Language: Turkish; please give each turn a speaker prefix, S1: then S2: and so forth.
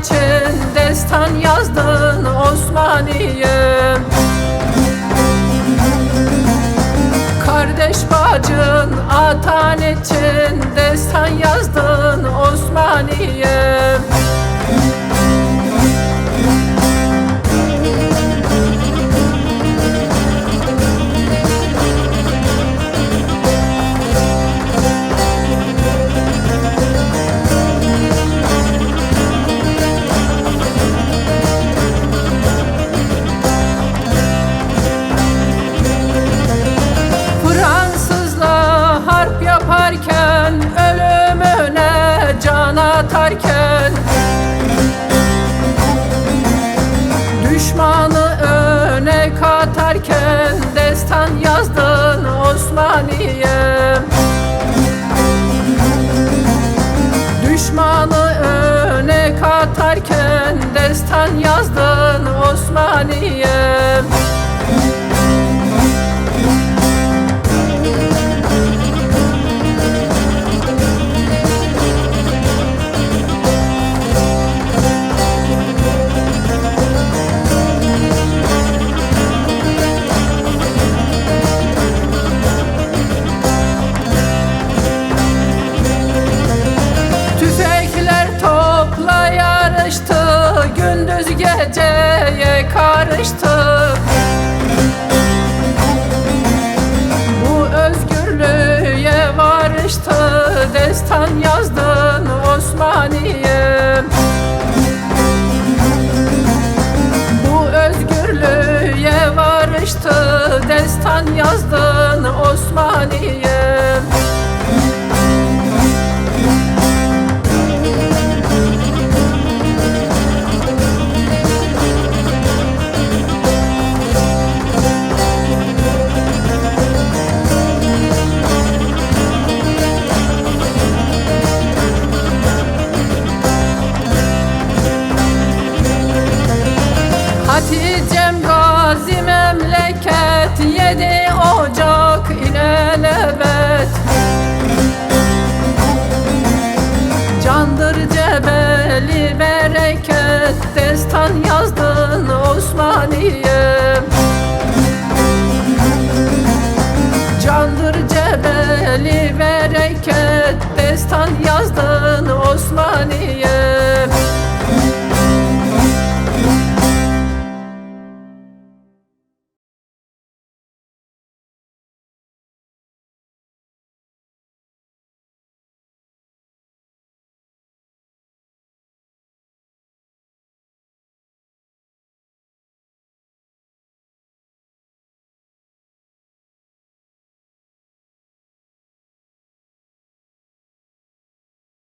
S1: İçin destan yazdın atarken Düşmanı öne katarken Destan yazdın Osmaniye. Düşmanı öne katarken Destan yazdın Osmaniye karıştı Bu özgürlüğe varıştı Destan yazdın Osmaniye. Bu özgürlüğe varıştı Destan yazdın Hatice'm gazi memleket Yedi Ocak ilelebet Candır cebeli bereket Destan yazdın Osmaniye. Candır cebeli bereket Destan yazdın Osmaniye